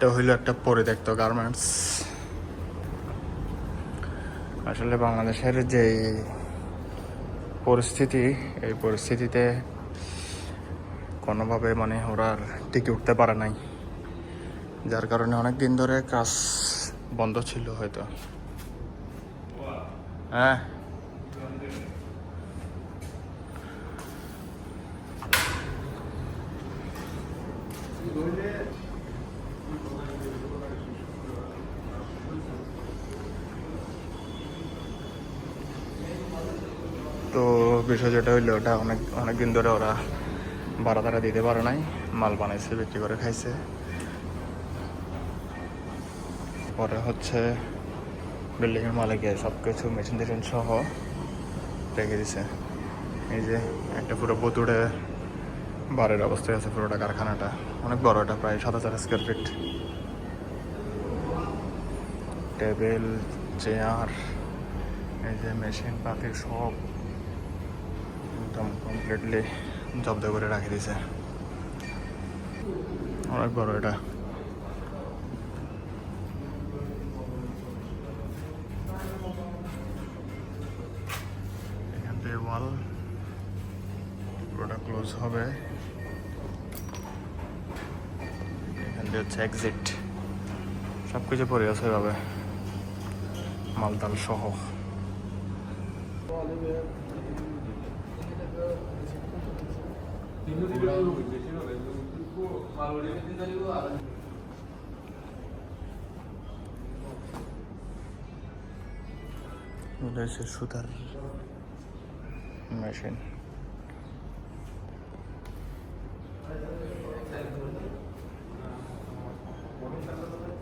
এটা হইল একটা পরিত্যক্ত গার্মেন্টস আসলে বাংলাদেশের যে পরিস্থিতি, এই পরিস্থিতিতে কোনোভাবে মানে ওরা টিকে উঠতে পারে নাই। যার কারণে অনেক দিন ধরে কাজ বন্ধ ছিল হয়তো। হ্যাঁ। তো বিষয় যেটা হইল, ওটা অনেক অনেক দিন ধরে ওরা ভাড়া তারা দিতে পারে নাই, মাল বানাইছে, বিক্রি করে খাইছে। পরে হচ্ছে বিল্ডিংয়ের মালিকে সব কিছু মেশিন টেশিন সহ রেখে দিছে। এই যে একটা পুরো বুতুড়ে বারের অবস্থায় আছে পুরোটা কারখানাটা। অনেক বড় এটা, প্রায় সাত হাজার স্কোয়ার ফিট টেবিল, চেয়ার, এই যে মেশিন পাতি সব একদম কমপ্লিটলি জব্দ করে রাখি দিছে। অনেক বড় এটা। এখান থেকে ওয়াল পুরোটা ক্লোজ হবে। এখান থেকে হচ্ছে এক্সিট সব কিছু পরে আছে এভাবে মালদাল সহ সুতার মেশিন